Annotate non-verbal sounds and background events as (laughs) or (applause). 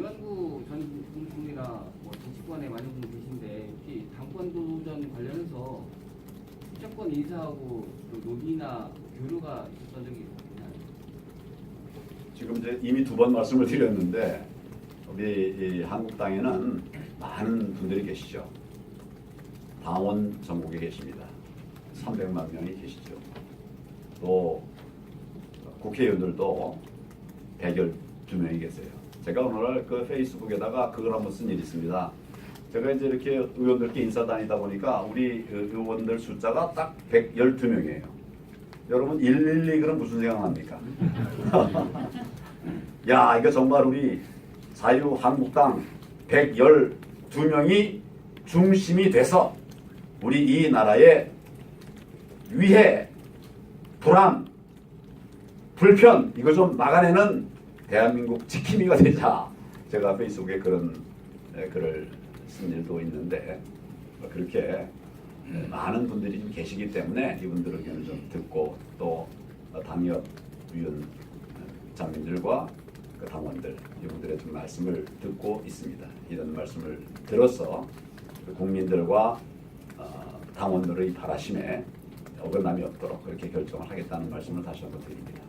이완구 전 국무총리나 뭐 정치권에 많은 분 계신데 혹시 당권 도전 관련해서 수정권 인사하고 그 논의나 교류가 있었던 적이 있나요? 지금 이제 이미 두 번 말씀을 드렸는데 우리 이 한국당에는 많은 분들이 계시죠. 당원 전국에 계십니다. 300만 명이 계시죠. 또 국회의원들도 112명이 계세요. 제가 오늘 그 페이스북에다가 그걸 한번 쓴 일이 있습니다. 제가 이제 이렇게 의원들께 인사 다니다 보니까 우리 그 의원들 숫자가 딱 112명이에요. 여러분 112 그럼 무슨 생각납니까? (laughs) 야, 이거 정말 우리 자유한국당 112명이 중심이 돼서 우리 이 나라의 위해, 불안, 불편 이거 좀 막아내는 대한민국 지킴이가 되자. 제가 페이스북에 그런 에, 글을 쓴 일도 있는데 그렇게 에, 많은 분들이 좀 계시기 때문에 이분들 의견을 좀 듣고 또 당협 위원 장님들과 그 당원들 이분들의 좀 말씀을 듣고 있습니다. 이런 말씀을 들어서 그 국민들과 어, 당원들의 바라심에 어긋남이 없도록 그렇게 결정을 하겠다는 말씀을 다시 한번 드립니다.